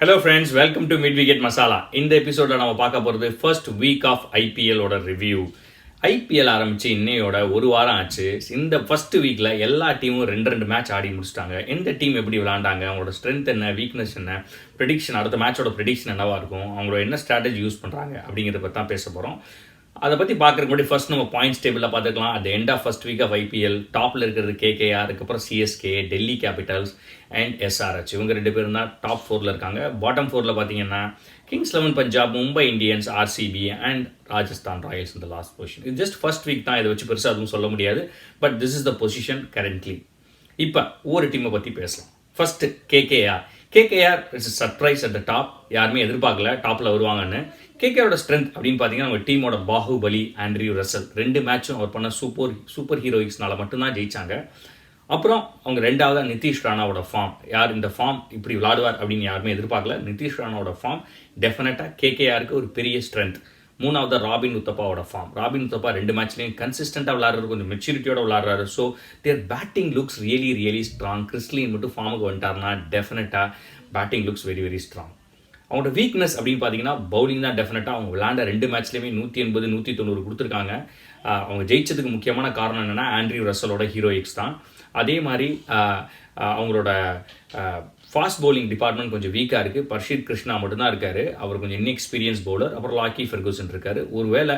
Hello friends welcome to mid wicket masala இந்த எபிசோட நம்ம பார்க்க போகிறது ஃபர்ஸ்ட் வீக் ஆஃப் ஐபிஎல்லோட ரிவ்யூ ஐபிஎல் ஆரம்பித்து இன்னையோட ஒரு வாரம் ஆச்சு. இந்த ஃபர்ஸ்ட் வீக்கில் எல்லா டீமும் ரெண்டு ரெண்டு மேட்ச் ஆடி முடிச்சிட்டாங்க. எந்த டீம் எப்படி விளாண்டாங்க அவங்களோட ஸ்ட்ரென்த் என்ன? வீக்னஸ் என்ன? ப்ரெடிக்ஷன் அடுத்த மேட்சோட ப்ரெடிக்ஷன் என்னவாக இருக்கும்? அவங்களோட என்ன ஸ்ட்ராட்டஜி யூஸ் பண்ணுறாங்க அப்படிங்கிறத பற்றி தான் பேச போகிறோம் அதை பற்றி பார்க்குறக்கு முன்னாடி ஃபர்ஸ்ட் நம்ம பாயிண்ட்ஸ் டேபிளில் பார்த்துக்கலாம். அது end of first week of IPL டாப்பில் இருக்கிறது கேகேஆர் அதுக்கப்புறம் CSK Delhi Capitals and SRH இவங்க ரெண்டு பேரும் தான் டாப் ஃபோரில் இருக்காங்க. பாட்டம் ஃபோரில் பார்த்தீங்கன்னா Kings Eleven Punjab Mumbai Indians RCB and Rajasthan Royals இந்த லாஸ்ட் பொசிஷன் இது ஜஸ்ட் ஃபர்ஸ்ட் வீக் தான். இதை வச்சு பெருசாக அதுவும் சொல்ல முடியாது. But this is the position currently இப்போ ஒவ்வொரு டீமை பற்றி பேசலாம். First KKR KKR it's surprise at the top யாருமே எதிர்பார்க்கல. டாப்பில் வருவாங்கன்னு. கேகேவோட ஸ்ட்ரென்த் அப்படின்னு பார்த்தீங்கன்னா அவங்க டீமோட பாகுபலி ஆண்ட்ரியூ ரசல். ரெண்டு மேட்சும் அவர் பண்ண சூப்பர் சூப்பர் ஹீரோயிக்ஸ்னால மட்டும்தான் ஜெயிச்சாங்க. அப்புறம் அவங்க ரெண்டாவது நிதிஷ் ராணாவோட ஃபார்ம் யார் இந்த ஃபார்ம் இப்படி விளாடுவார் அப்படின்னு யாருமே எதிர்பார்க்கல. நிதிஷ் ராணாவோட ஃபார்ம் டெஃபினட்டாக கேகேஆருக்கு ஒரு பெரிய ஸ்ட்ரென்த் மூணாவது ராபின் உத்தப்பாவோட ஃபார்ம் ராபின் உத்தப்பா ரெண்டு மேட்ச்லையும் கன்சிஸ்டண்ட்டாக விளாட்றாரு கொஞ்சம் மெச்சூரிட்டியோட விளாட்றாரு. So their batting looks really really strong Chris Lynn மட்டும் ஃபார்முக்கு வந்துட்டார்னா டெஃபினட்டாக batting looks very very strong அவங்களோட வீக்னஸ் அப்படின்னு பார்த்தீங்கன்னா பவுலிங் தான் டெஃபினட்டாக அவங்க விளாண்ட ரெண்டு மேட்ச்லையுமே நூற்றி எண்பது நூற்றி தொண்ணூறு கொடுத்துருக்காங்க. அவங்க ஜெயிச்சதுக்கு முக்கியமான காரணம் என்னென்னா ஆண்ட்ரியூ ரசலோட ஹீரோயிக்ஸ் தான். அதே மாதிரி அவங்களோட ஃபாஸ்ட் பவுலிங் டிபார்ட்மெண்ட் கொஞ்சம் வீக்காக இருக்குது பர்ஷீத் கிருஷ்ணா மட்டும்தான் இருக்காரு. அவர் கொஞ்சம் இன்எக்ஸ்பீரியன்ஸ் பவுலர் அப்புறம் லாக்கி ஃபெர்கூசன் இருக்காரு. ஒருவேளை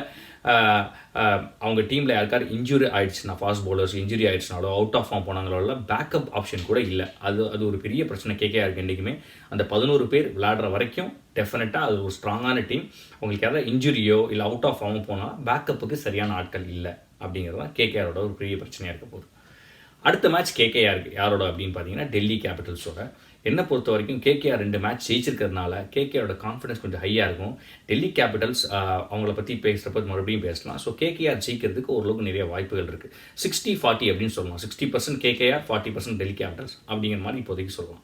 அவங்க டீமில் யாருக்காரு இன்ஜுரி ஆயிடுச்சுன்னா ஃபாஸ்ட் பவுலர்ஸ் இன்ஜுரி ஆயிடுச்சுனாலோ அவுட் ஆஃப் ஃபார்ம் போனாங்களோ பேக்கப் ஆப்ஷன் கூட இல்லை. அது அது ஒரு பெரிய பிரச்சனை. கேட்கா இருக்குது என்றைக்குமே. அந்த பதினோரு பேர் விளையாடுற வரைக்கும் டெஃபினட்டாக அது ஒரு ஸ்ட்ராங்கான டீம் உங்களுக்கு யாராவது இன்ஜுரியோ இல்லை அவுட் ஆஃப் ஃபார்ம் போனால் பேக்கப்புக்கு சரியான ஆட்கள் இல்லை. அப்படிங்கிறது தான் கேகேஆரோட ஒரு பெரிய பிரச்சனையாக இருக்க போகுது. அடுத்த மேட்ச் கேகேஆருக்கு யாரோட அப்படின்னு பார்த்தீங்கன்னா டெல்லி கேபிட்டல்ஸோட என்னை பொறுத்த வரைக்கும் கேகேஆர் ரெண்டு மேட்ச் ஜெயிச்சிருக்கிறதுனால கேகேஆரோட கான்ஃபிடன்ஸ் கொஞ்சம் ஹையாக இருக்கும். டெல்லி கேபிட்டல்ஸ் அவங்கள பற்றி பேசுகிறப்ப மறுபடியும் பேசலாம். ஸோ கேகேஆர் ஜெயிக்கிறதுக்கு ஓரளவுக்கு நிறைய வாய்ப்புகள் இருக்குது சிக்ஸ்டி ஃபார்ட்டி அப்படின்னு சொல்லலாம். Sixty percent KKR forty percent Delhi Capitals அப்படிங்கிற மாதிரி இப்போதைக்கு சொல்லலாம்.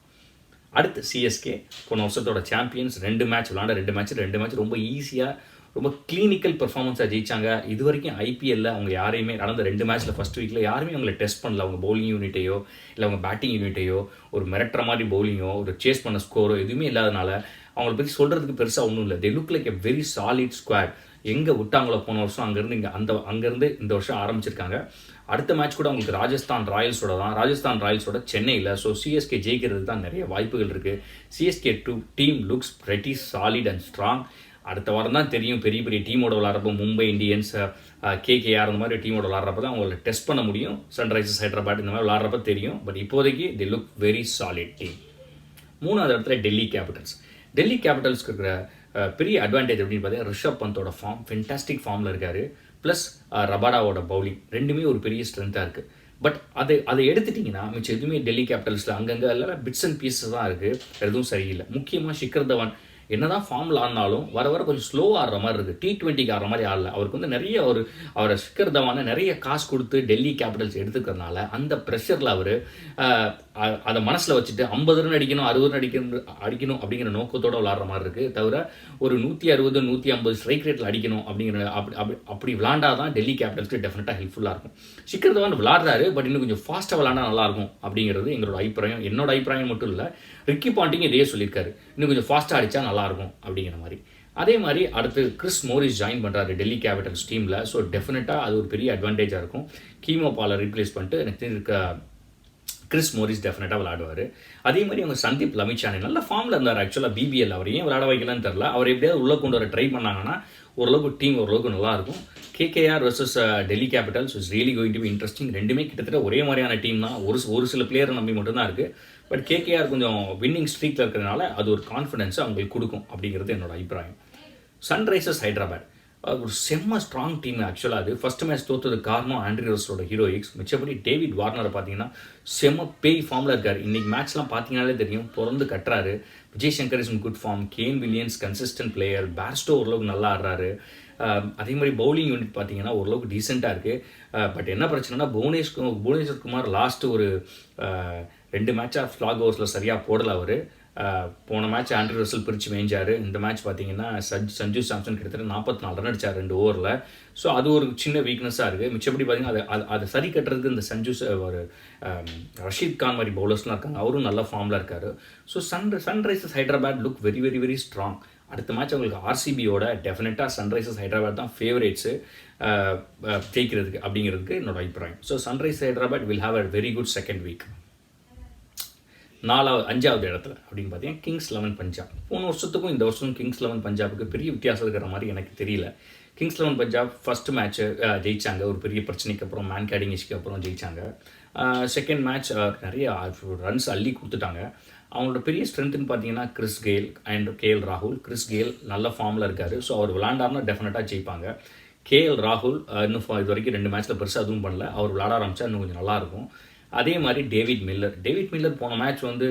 அடுத்து சிஎஸ்கே போன வருஷத்தோட சாம்பியன்ஸ் ரெண்டு மேட்ச் விளாண்ட ரெண்டு மேட்ச் ரெண்டு மேட்ச் ரொம்ப ஈஸியாக ரொம்ப கிளினிக்கல் பெர்ஃபார்மன்ஸாக ஜெயிச்சாங்க. இது வரைக்கும் ஐபிஎல்ல அவங்க யாரையுமே நடந்த ரெண்டு மேட்ச்சில் ஃபர்ஸ்ட் வீக்கில் யாருமே அவங்களை டெஸ்ட் பண்ணல. அவங்க பவுலிங் யூனிட்டையோ இல்லை அவங்க பேட்டிங் யூனிட்டையோ ஒரு மிரட்டுற மாதிரி பவுலிங்கோ ஒரு சேஸ் பண்ண ஸ்கோரோ எதுவுமே இல்லாதனால அவங்கள பற்றி சொல்கிறதுக்கு பெருசாக ஒன்றும் இல்லை. They look like a very solid squad எங்கே விட்டாங்களோ போன வருஷம் அங்கேருந்து இங்கே அந்த அங்கேருந்து இந்த வருஷம் ஆரம்பிச்சிருக்காங்க. அடுத்த மேட்ச் கூட அவங்களுக்கு ராஜஸ்தான் ராயல்ஸோட தான். ராஜஸ்தான் ராயல்ஸோட சென்னையில். ஸோ சிஎஸ்கே ஜெயிக்கிறது தான் நிறைய வாய்ப்புகள் இருக்குது CSK too team looks pretty solid and strong அடுத்த வாரம் தான் தெரியும். பெரிய பெரிய டீமோட விளாட்றப்போ மும்பை இந்தியன்ஸ் கேகேஆர் அந்த மாதிரி டீமோட விளாட்றப்ப தான் அவங்கள டெஸ்ட் பண்ண முடியும். சன்ரைசர்ஸ் ஹைதராபாத் இந்த மாதிரி விளாட்றப்ப தெரியும். பட் இப்போதைக்கு the look very solid team மூணாவது இடத்துல டெல்லி கேபிட்டல்ஸ். டெல்லி கேபிட்டல்ஸ்க்கு இருக்கிற பெரிய அட்வான்டேஜ் அப்படின்னு பார்த்தீங்கன்னா ரிஷப் பந்தோட ஃபார்ம் ஃபென்டாஸ்டிக் ஃபார்மில் இருக்காரு. ப்ளஸ் ரபாடாவோட பவுலிங் ரெண்டுமே ஒரு பெரிய ஸ்ட்ரென்த்தாக இருக்குது பட் அதை அதை எடுத்துட்டிங்கன்னா மிச்சம் எதுவுமே டெல்லி கேபிட்டல்ஸில் அங்கங்கே எல்லாம் பிட்ஸ் அண்ட் பீஸஸ் தான் இருக்குது எதுவும் சரியில்லை. முக்கியமாக ஷிக்கர் தவான் என்னதான் ஃபார்மில் ஆடினாலும் வர வர கொஞ்சம் ஸ்லோ ஆடுற மாதிரி இருக்குது டி டுவெண்ட்டிக்கு ஆடுற மாதிரி ஆடல. அவருக்கு வந்து நிறைய ஒரு அவரை ஷிக்கர் தவானை நிறைய காசு கொடுத்து டெல்லி கேபிட்டல்ஸ் எடுத்துக்கிறதுனால அந்த ப்ரெஷரில் அவர் அதை மனசில் வச்சுட்டு ஐம்பது ரன் அடிக்கணும் அறுபது ரன் அடிக்கணும் அடிக்கணும் அப்படிங்கிற நோக்கத்தோடு விளாட்ற மாதிரி இருக்குது தவிர ஒரு நூற்றி அறுபது நூற்றி ஐம்பது ஸ்ட்ரைக் ரேட்டில் அடிக்கணும் அப்படிங்கிற அப்படி அப்படி அப்படி விளாண்டா தான் டெல்லி கேபிட்டல்ஸ்க்கு டெஃபினட்டாக ஹெல்ப்ஃபுல்லாக இருக்கும். சிக்கர் தவான் விளாட்றாரு பட் இன்னும் கொஞ்சம் ஃபாஸ்ட்டாக விளாண்டா நல்லாயிருக்கும் அப்படிங்கிறது எங்களோட அபிப்பிராயம். என்னோட அபிப்பிராயம் மட்டும் இல்லை ரிக்கி பாண்டிங் இதையே சொல்லியிருக்காரு. இன்னும் கொஞ்சம் ஃபாஸ்ட்டாக அடித்தா நல்லாயிருக்கும் அப்படிங்கிற மாதிரி. அதே மாதிரி அடுத்து கிறிஸ் மோரிஸ் ஜாயின் பண்ணுறாரு டெல்லி கேபிட்டல்ஸ் டீமில். ஸோ டெஃபினட்டாக அது ஒரு பெரிய அட்வான்டேஜாக இருக்கும். கீமோ பாலை ரீப்ளேஸ் பண்ணிட்டு எனக்கு இருக்க கிறிஸ் மோரிஸ் டெஃபினட்டாக விளாடுவார் அதே மாதிரி அவங்க சந்தீப் லமிச்சானே நல்ல ஃபார்மில் இருந்தார் ஆக்சுவலாக பிபிஎல் அவர் ஏன் விளாட வைக்கலன்னு தெரில அவர் எப்படியாவது உள்ளே கொண்டு வர ட்ரை பண்ணாங்கன்னா ஓரளவுக்கு டீம் ஓரளவுக்கு நல்லாயிருக்கும். KKR versus Delhi Capitals is really going to be interesting ரெண்டுமே கிட்டத்தட்ட ஒரே மாதிரியான டீம் தான். ஒரு ஒரு சில பிளேயரை நம்பி மட்டும்தான் இருக்குது பட் கேகேஆர் கொஞ்சம் வின்னிங் ஸ்ட்ரீக்கில் இருக்கிறதுனால அது ஒரு கான்ஃபிடன்ஸ் அவங்களுக்கு கொடுக்கும் அப்படிங்கிறது என்னோட அபிப்பிராயம். சன்ரைசர்ஸ் ஹைதராபாத் ஒரு செம்ம ஸ்ட்ராங் டீம் ஆக்சுவலாக அது. ஃபர்ஸ்ட் மேட்ச் தோத்தது காரணம் ஆண்ட்ரியோஸோட ஹீரோயிக்ஸ் மிச்சப்படி டேவிட் வார்னரை பார்த்தீங்கன்னா செம்ம பேய் ஃபார்மில் இருக்கார். இன்றைக்கி மேட்ச்லாம் பார்த்தீங்கனாலே தெரியும். பிறந்து கட்டுறாரு. Vijay Shankar is in good form Kane Williamson consistent player Bairstow ஓரளவுக்கு நல்லா ஆடுறாரு. அதே மாதிரி பவுலிங் யூனிட் பார்த்தீங்கன்னா ஓரளவுக்கு டீசெண்டாக இருக்குது பட் என்ன பிரச்சனைனா புவனேஷ் புவனேஸ்வர் குமார் லாஸ்ட்டு ஒரு ரெண்டு மேட்சாக ஃப்ளாக் ஓவர்ஸில் சரியாக போடலை அவர். போன மேட்ச் ஆண்ட்ரி ரசல் பிரித்து மேய்ஞ்சார். இந்த மேட்ச் பார்த்தீங்கன்னா சஞ் சஞ்சு சாம்சன் கிட்டத்தட்ட நாற்பத்தி நாலு ரன் அடிச்சார் ரெண்டு ஓவரில் ஸோ அது ஒரு சின்ன வீக்னஸாக இருக்குது மிச்சப்படி பார்த்தீங்கன்னா அது அதை சரி கட்டுறதுக்கு இந்த சஞ்சு ஒரு ரஷீத் கான் மாதிரி பவுலர்ஸ்லாம் இருக்காங்க. அவரும் நல்ல ஃபார்மில் இருக்கார். So sun Sunrisers Hyderabad look very very very strong அடுத்த மேட்ச் அவங்களுக்கு ஆர்சிபியோட டெஃபினட்டாக சன்ரைசர்ஸ் ஹைதராபாத் தான் ஃபேவரேட்ஸு ஜெயிக்கிறதுக்கு அப்படிங்கிறதுக்கு என்னோட அபிப்பிராயம். So Sunrise Hyderabad will have a very good second week நாலாவது அஞ்சாவது இடத்துல அப்படின்னு பார்த்தீங்கன்னா கிங்ஸ் லெவன் பஞ்சாப் போன வருஷத்துக்கும் இந்த வருஷம் கிங்ஸ் லெவன் பஞ்சாபுக்கு பெரிய வித்தியாசம் இருக்கிற மாதிரி எனக்கு தெரியல. Kings Eleven Punjab first match ஜெயிச்சாங்க. ஒரு பெரிய பிரச்சனைக்கு அப்புறம் மேன் கேடிங் இஷ்க்கு அப்புறம் ஜெயிச்சாங்க. செகண்ட் மேட்ச் நிறைய ரன்ஸ் அள்ளி கொடுத்துட்டாங்க. அவங்களோட பெரிய ஸ்ட்ரென்த்துன்னு பார்த்தீங்கன்னா கிறிஸ் கெயில் அண்ட் கேஎல் ராகுல் கிறிஸ் கெயில் நல்ல ஃபார்மில் இருக்காரு. ஸோ அவர் விளாண்டாருன்னா டெஃபினட்டாக ஜெயிப்பாங்க. கேஎல் ராகுல் இன்னும் இது வரைக்கும் ரெண்டு மேட்ச்சில் பெருசாக எதுவும் பண்ணல. அவர் விளாட ஆரம்பிச்சா இன்னும் கொஞ்சம் நல்லாயிருக்கும் அதே மாதிரி டேவிட் மில்லர். டேவிட் மில்லர் போன மேட்ச் வந்து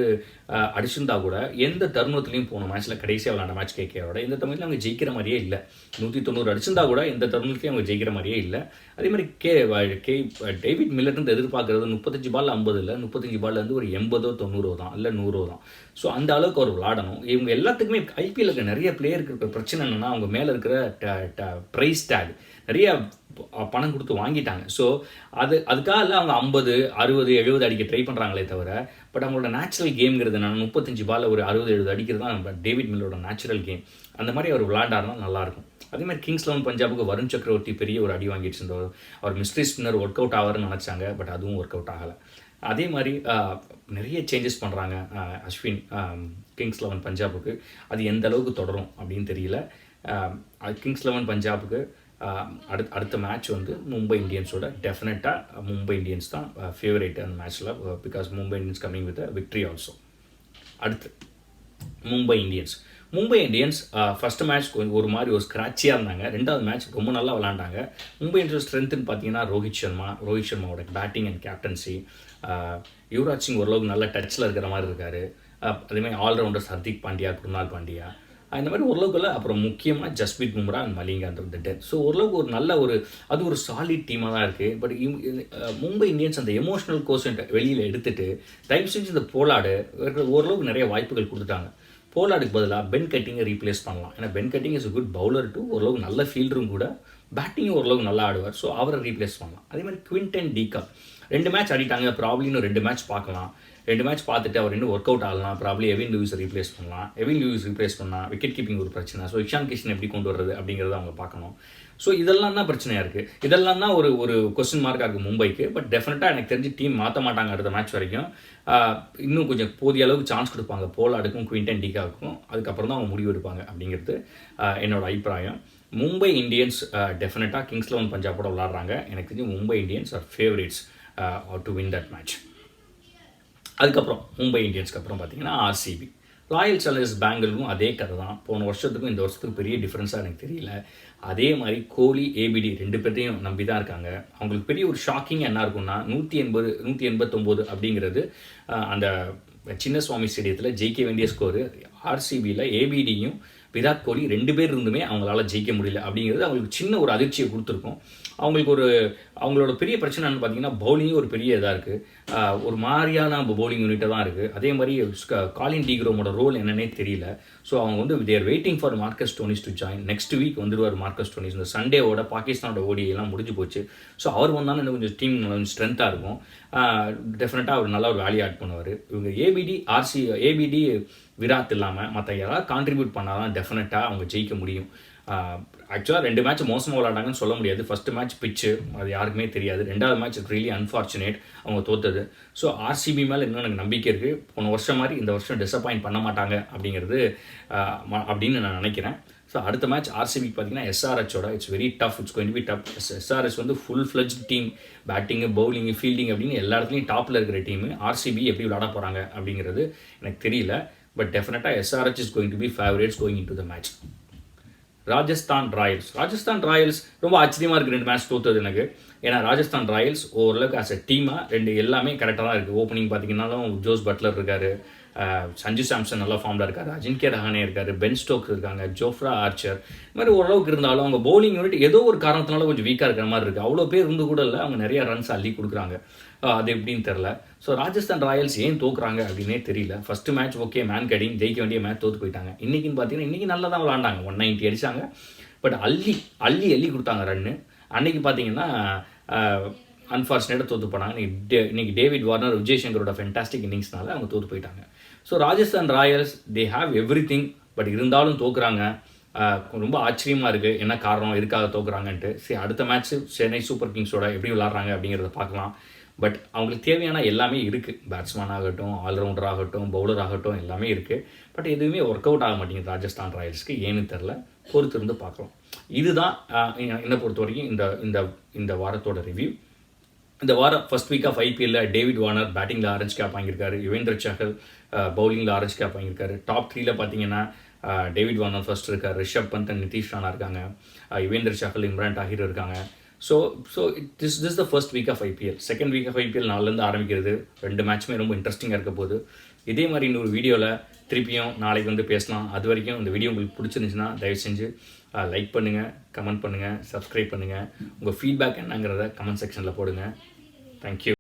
அடிச்சிருந்தா கூட எந்த தருணத்துலையும் போன மேட்ச்சில் கடைசியாக விளாண்ட மேட்ச் கேட்கறோட இந்த தமிழில் அவங்க ஜெயிக்கிற மாதிரியே இல்லை. நூற்றி தொண்ணூறு அடிச்சிருந்தா கூட எந்த தருணத்துலையும் அவங்க ஜெயிக்கிற மாதிரியே இல்லை. அதே மாதிரி கே கே டேவிட் மில்லர்னு எதிர்பார்க்கறது முப்பத்தஞ்சு பால் ஐம்பது இல்லை முப்பத்தஞ்சு பால்லருந்து ஒரு எண்பதோ தொண்ணூறோ தான் இல்லை நூறோ தான். ஸோ அந்த அளவுக்கு அவர் விளாடணும் இவங்க எல்லாத்துக்குமே ஐபிஎல்லுக்கு நிறைய பிளேயருக்கு இருக்கிற பிரச்சனை என்னென்னா அவங்க மேலே இருக்கிற ப்ரைஸ் டேக் நிறைய பணம் கொடுத்து வாங்கிட்டாங்க. ஸோ அது அதுக்காக இல்லை அவங்க ஐம்பது அறுபது எழுபது அடிக்க ட்ரை பண்ணுறாங்களே தவிர பட் அவங்களோட நேச்சுரல் கேம்ங்கிறது நான் முப்பத்தஞ்சு பால் ஒரு அறுபது எழுபது அடிக்கிறது தான் நம்ம டேவிட் மில்லோட நேச்சுரல் கேம் அந்த மாதிரி அவர் விளாண்டாருனா நல்லாயிருக்கும் அதே மாதிரி கிங்ஸ் லெவன் பஞ்சாபுக்கு வருண் சக்கரவர்த்தி பெரிய ஒரு அடி வாங்கிட்டு இருந்தார். அவர் மிஸ்ட்ரி ஸ்பின்னர் ஒர்க் அவுட் ஆவார்னு நினச்சாங்க பட் அதுவும் ஒர்க் அவுட் ஆகலை. அதே மாதிரி நிறைய சேஞ்சஸ் பண்ணுறாங்க அஸ்வின் கிங்ஸ் லெவன் பஞ்சாபுக்கு. அது எந்த அளவுக்கு தொடரும் அப்படின்னு தெரியல. அது கிங்ஸ் லெவன் பஞ்சாபுக்கு அடுத் அடுத்த மேட்ச் வந்து மும்பை இந்தியன்ஸோட டெஃபினட்டாக மும்பை இந்தியன்ஸ் தான் ஃபேவரேட் அந்த மேட்ச்சில் because Mumbai Indians coming with victory also அடுத்து Mumbai Indians. Mumbai Indians first match கொஞ்சம் ஒரு மாதிரி ஒரு ஸ்க்ராட்சியாக இருந்தாங்க. ரெண்டாவது மேட்ச் ரொம்ப நல்லா விளாண்டாங்க. மும்பை இந்தியன்ஸ் ஸ்ட்ரென்த்துன்னு பார்த்தீங்கன்னா Rohit Sharma Rohit சர்மாவோட batting and captaincy Yuvraj Singh ஓரளவுக்கு நல்ல டச்சில் இருக்கிற மாதிரி இருக்கார். அதேமாதிரி ஆல்ரவுண்டர்ஸ் ஹர்திக் பாண்டியா குருநாள் பாண்டியா. அந்த மாதிரி ஓரளவுக்குள்ள அப்புறம் முக்கியமாக ஜஸ்பிரித் பும்ரா அண்ட் மலிங்கா அந்த டெத் ஸோ ஓரளவுக்கு ஒரு நல்ல ஒரு அது ஒரு சாலிட் டீமாக தான் இருக்குது பட் மும்பை இந்தியன்ஸ் அந்த எமோஷனல் கோஷன் வெளியில் எடுத்துட்டு தயவு செஞ்சு இந்த போலாடு ஓரளவுக்கு நிறைய வாய்ப்புகள் கொடுத்துட்டாங்க. போலாடுக்கு பதிலாக பென் கட்டிங்கை ரீப்ளேஸ் பண்ணலாம். ஏன்னா Ben Cutting is good bowler too ஓரளவுக்கு நல்ல ஃபீல்டரும் கூட. பேட்டிங்கும் ஓரளவுக்கு நல்லா ஆடுவார். ஸோ அவரை ரீப்ளேஸ் பண்ணலாம். அதே மாதிரி குவிண்டன் டீகா ரெண்டு மேட்ச் ஆடிட்டாங்க. ப்ராப்ளி இன்னும் ரெண்டு மேட்ச் பார்க்கலாம். ரெண்டு மேட்ச் பார்த்துட்டு அவர் இன்னும் ஒர்க் அவுட் ஆகலாம். ப்ராப்ளி எவின் லூயிஸை ரீப்ளேஸ் பண்ணலாம். எவின் லூயிஸ் ரீப்ளேஸ் பண்ணால் விக்கெட் கீப்பிங் ஒரு பிரச்சனை. ஸோ இஷான் கிஷன் எப்படி கொண்டு வர்றது அப்படிங்கிறத அவங்க பார்க்கணும். ஸோ இதெல்லாம் தான் பிரச்சனையாக இருக்குது இதெல்லாம் தான் ஒரு ஒரு கொஸ்டின் மார்க்காக இருக்குது மும்பைக்கு. பட் டெஃபினட்டாக எனக்கு தெரிஞ்சு டீம் மாற்ற மாட்டாங்க அடுத்த மேட்ச் வரைக்கும். இன்னும் கொஞ்சம் போதிய அளவுக்கு சான்ஸ் கொடுப்பாங்க. போலாடுக்கும் குவிண்டன் டிகாவுக்கும் அதுக்கப்புறம் தான் அவங்க முடிவு எடுப்பாங்க அப்படிங்கிறது என்னோடய என்னோட அபிப்பிராயம். மும்பை இந்தியன்ஸ் டெஃபினட்டாக கிங்ஸ் லெவன் பஞ்சாபோட விளாட்றாங்க. எனக்கு தெரிஞ்சு Mumbai Indians are favourites to win that match அதுக்கப்புறம் மும்பை இந்தியன்ஸ்க்கு அப்புறம் பார்த்தீங்கன்னா ஆர்சிபி ராயல் சேலஞ்சர்ஸ் பெங்களூரும் அதே கதை தான். போன வருஷத்துக்கும் இந்த வருஷத்துக்கும் பெரிய டிஃப்ரென்ஸாக எனக்கு தெரியல. அதே மாதிரி கோலி ஏபிடி ரெண்டு பேர்த்தையும் நம்பி தான் இருக்காங்க. அவங்களுக்கு பெரிய ஒரு ஷாக்கிங் என்ன இருக்கும்னா நூற்றி எண்பது நூற்றி எண்பத்தொம்போது அப்படிங்கிறது அந்த அந்த சின்னசுவாமி ஸ்டேடியத்தில் ஜெயிக்க வேண்டிய ஸ்கோரு ஆர்சிபியில் ஏபிடியும் விராட் கோலி ரெண்டு பேர் இருந்துமே அவங்களால ஜெயிக்க முடியல அப்படிங்கிறது அவங்களுக்கு சின்ன ஒரு அதிர்ச்சியை கொடுத்துருக்கும். அவங்களுக்கு ஒரு அவங்களோட பெரிய பிரச்சனைன்னு பார்த்தீங்கன்னா பவுலிங்கும் ஒரு பெரிய இதாக இருக்குது ஒரு மாதிரியான பவுலிங் யூனிட்டாக தான் இருக்குது அதே மாதிரி காலின் டிக்ரோமோட ரோல் என்னன்னே தெரியல. ஸோ அவங்க வந்து they're waiting for Marcus Stoinis to join next week வந்துடுவார் மார்க்கஸ் டோனிஸ் இந்த சண்டேவோட பாகிஸ்தானோட ஓடியெல்லாம் முடிஞ்சு போச்சு. ஸோ அவர் வந்தாலும் இன்னும் கொஞ்சம் டீம் கொஞ்சம் ஸ்ட்ரென்த்தாக இருக்கும். டெஃபினட்டாக அவர் நல்லா ஒரு வேலையை ஆட் பண்ணுவார். இவங்க ஏபிடி ஆர்சி ஏபிடி விராட் இல்லாமல் மற்ற யாராவது கான்ட்ரிபியூட் பண்ணால் தான் டெஃபினட்டாக அவங்க ஜெயிக்க முடியும். ஆக்சுவலாக ரெண்டு மேட்ச் மோசமாக விளாண்டாங்கன்னு சொல்ல முடியாது. ஃபஸ்ட்டு மேட்ச் பிச்சு அது யாருக்குமே தெரியாது. ரெண்டாவது மேட்ச் ரியலி அன்ஃபார்ச்சுனேட் அவங்க தோத்தது. ஸோ ஆர்சிபி மேலே இன்னும் எனக்கு நம்பிக்கை இருக்குது போன வருஷம் மாதிரி இந்த வருஷம் டிசப்பாயிண்ட் பண்ண மாட்டாங்க அப்படிங்கிறது அப்படின்னு நான் நினைக்கிறேன். ஸோ அடுத்த மேட்ச் ஆர்சிபி பார்த்தீங்கன்னா எஸ்ஆர்ஹெச்சோட it's very tough it's going be tough SRH வந்து full fledged team batting bowling fielding அப்படின்னு எல்லா இடத்துலையும் டாப்பில் இருக்கிற டீம் ஆர்சிபி எப்படி விளாட போகிறாங்க அப்படிங்கிறது எனக்கு தெரியல. பட் டெஃபினட்டாக SRH is going to be favourites going in to the match Rajasthan Royals Rajasthan Royals ரொம்ப ஆச்சரியமாக இருக்குது ரெண்டு மேட்ச் தோத்தது எனக்கு. ஏன்னா ராஜஸ்தான் ராயல்ஸ் ஓரளவுக்கு ஆஸ் அ டீமாக ரெண்டு எல்லாமே கரெக்டாக தான் இருக்குது ஓப்பனிங் பார்த்தீங்கன்னாலும் ஜோஸ் பட்லர் இருக்காரு. சஞ்சு சாம்சன் நல்லா ஃபார்மில் இருக்கார். அஜின்கே ரஹானே இருக்கார். பென் ஸ்டோக்ஸ் இருக்காங்க. ஜோஃப்ரா ஆர்ச்சர் இது மாதிரி ஓரளவுக்கு இருந்தாலும் அவங்க பவுலிங் யூனிட் ஏதோ ஒரு காரணத்தினால கொஞ்சம் வீக்காக இருக்கிற மாதிரி இருக்குது அவ்வளோ பேர் இருந்து கூட இல்லை. அவங்க நிறைய ரன்ஸ் அள்ளி கொடுக்குறாங்க. அது எப்படின்னு தெரில ஸோ ராஜஸ்தான் ராயல்ஸ் ஏன் தோக்குறாங்க அப்படின்னே தெரியல. First match okay Ben Cutting ஜெயிக்க வேண்டிய மேட்ச் தோத்து போயிட்டாங்க. இன்றைக்கின்னு பார்த்தீங்கன்னா இன்றைக்கி நல்லா தான் விளாண்டாங்க ஒன் நைன்ட்டி அடிச்சாங்க. பட் அள்ளி அள்ளி அள்ளி கொடுத்தாங்க ரன்னு அன்றைக்கி பார்த்தீங்கன்னா அன்ஃபார்ச்சுனேட்டாக தோத்து போனாங்க. இன்னைக்கு டே- இன்னைக்கு டேவிட் வார்னர் விஜய் சங்கரோட ஃபென்டாஸ்டிக் இன்னிங்ஸ்னால அவங்க தோத்து போயிட்டாங்க. So Rajasthan Royals they have everything but இருந்தாலும் தோக்குறாங்க. ரொம்ப ஆச்சரியமாக இருக்குது என்ன காரணம் எதுக்காக தோக்குறாங்கன்ட்டு. சரி அடுத்த மேட்ச் சென்னை சூப்பர் கிங்ஸோட எப்படி விளாட்றாங்க அப்படிங்கிறத பார்க்கலாம். பட் அவங்களுக்கு தேவையான எல்லாமே இருக்குது பேட்ஸ்மேன் ஆகட்டும் ஆல்ரவுண்டர் ஆகட்டும் பவுலர் ஆகட்டும் எல்லாமே இருக்குது பட் எதுவுமே ஒர்க் அவுட் ஆக மாட்டேங்குது ராஜஸ்தான் ராயல்ஸ்க்கு ஏன்னு தெரில. பொறுத்து இருந்து பார்க்கலாம். இதுதான் என்னை பொறுத்த வரைக்கும் இந்த இந்த இந்த வாரத்தோட ரிவ்யூ இந்த வாரம் ஃபர்ஸ்ட் வீக் ஆஃப் ஐபிஎல்ல டேவிட் வார்னர் பேட்டிங்கில் ஆரஞ்ச் கேப் வாங்கியிருக்காரு. யுவேந்திர சஹல் பவுலிங்கில் ஆரஞ்ச் கேப் வாங்கியிருக்காரு. டாப் த்ரீல பார்த்தீங்கன்னா டேவிட் வார்னர் ஃபர்ஸ்ட் இருக்கார். ரிஷப் பந்த் அண்ட் நிதிஷ் ராணா இருக்காங்க. யுவேந்திர சஹல் இம்ரான் டாகிர் இருக்காங்க. So so this this the first week of IPL second week of IPL நாலுலேருந்து ஆரம்பிக்கிறது. ரெண்டு மேட்ச்சுமே ரொம்ப இன்ட்ரெஸ்டிங்காக இருக்க போகுது. இதே மாதிரி இன்னொரு வீடியோவில் திருப்பியும் நாளைக்கு வந்து பேசலாம். அது வரைக்கும் இந்த வீடியோ உங்களுக்கு பிடிச்சிருந்துச்சுன்னா தயவு செஞ்சு லைக் பண்ணுங்கள் கமெண்ட் பண்ணுங்கள் சப்ஸ்கிரைப் பண்ணுங்கள் உங்கள் ஃபீட்பேக் என்னங்கிறத கமெண்ட் செக்ஷனில் போடுங்க. Thank you.